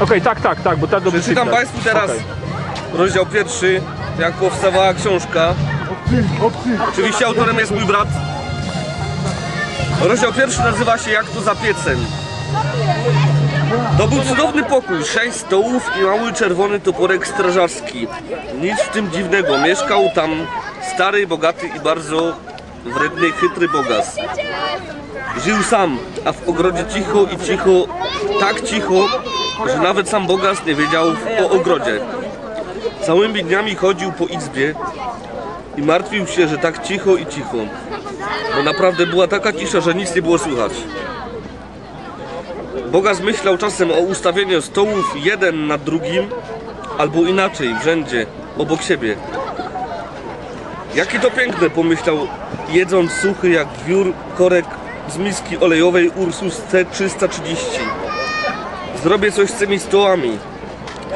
Okej, tak, tak, tak, bo tak do Przeczytam dyscypliny. Państwu teraz Okej. rozdział pierwszy, jak powstawała książka. Oczywiście autorem jest mój brat. Rozdział pierwszy nazywa się Jak to za piecem. To był cudowny pokój, sześć stołów i mały czerwony toporek strażacki. Nic w tym dziwnego, mieszkał tam stary, bogaty i bardzo wredny, chytry bogas. Żył sam, a w ogrodzie cicho i cicho, tak cicho, że nawet sam bogas nie wiedział o ogrodzie. Całymi dniami chodził po izbie i martwił się, że tak cicho i cicho. Bo naprawdę była taka cisza, że nic nie było słychać. Bogas myślał czasem o ustawieniu stołów jeden nad drugim, albo inaczej, w rzędzie, obok siebie. Jakie to piękne, pomyślał, jedząc suchy jak wiór korek z miski olejowej Ursus C330. Zrobię coś z tymi stołami.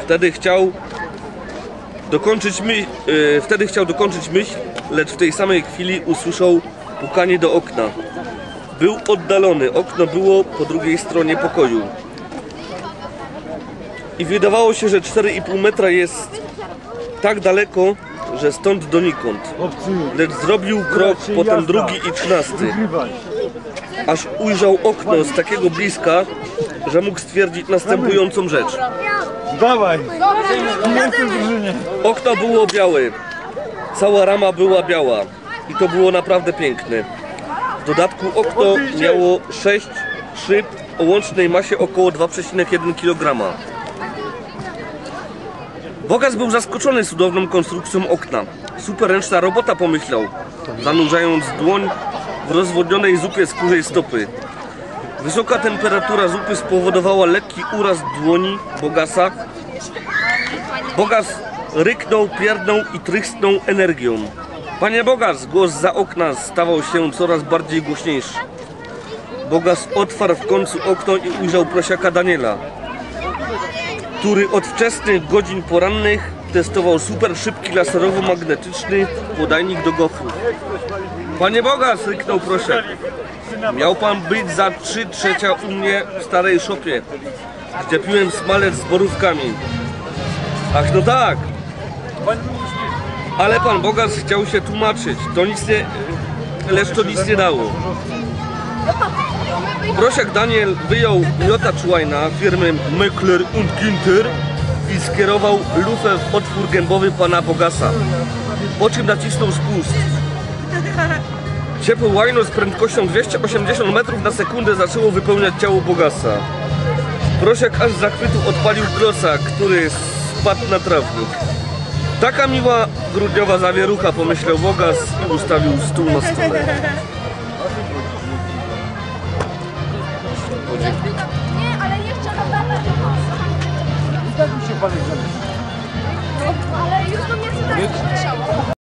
Wtedy chciał dokończyć my, e, wtedy chciał dokończyć myśl, lecz w tej samej chwili usłyszał pukanie do okna. Był oddalony, okno było po drugiej stronie pokoju. I wydawało się, że 4,5 metra jest tak daleko, że stąd donikąd. Lecz zrobił krok, potem drugi i trzynasty. Aż ujrzał okno z takiego bliska, że mógł stwierdzić następującą rzecz. Dawaj! Okno było białe, cała rama była biała i to było naprawdę piękne. W dodatku okno miało 6 szyb o łącznej masie około 2,1 kg. Bogas był zaskoczony cudowną konstrukcją okna. Super ręczna robota pomyślał, zanurzając dłoń w rozwodnionej zupie z kurzej stopy. Wysoka temperatura zupy spowodowała lekki uraz dłoni Bogasa, Bogas ryknął, pierdnął i trysnął energią. Panie Bogas, głos za okna stawał się coraz bardziej głośniejszy. Bogas otwarł w końcu okno i ujrzał prosiaka Daniela, który od wczesnych godzin porannych testował super szybki laserowo-magnetyczny podajnik do gofrów. Panie Bogas, ryknął prosiak. Miał pan być za trzy trzecia u mnie w starej szopie, gdzie piłem smalec z borówkami. Ach, no tak. Ale pan Bogas chciał się tłumaczyć. To nic nie... Lecz to nic nie dało. Prosiak Daniel wyjął łajna firmy Meckler und Günther i skierował lufę w otwór gębowy pana Bogasa. Po czym nacisnął spust. Ciepłe łajno z prędkością 280 metrów na sekundę zaczęło wypełniać ciało Bogasa. Prosiak aż z zachwytu odpalił klosa, który spadł na trawnik. Taka miła grudniowa zawierucha, pomyślał Bogas i ustawił stół na stole. Nie, ale jeszcze. Tak mi się zamyślił. Ale już do mnie co tak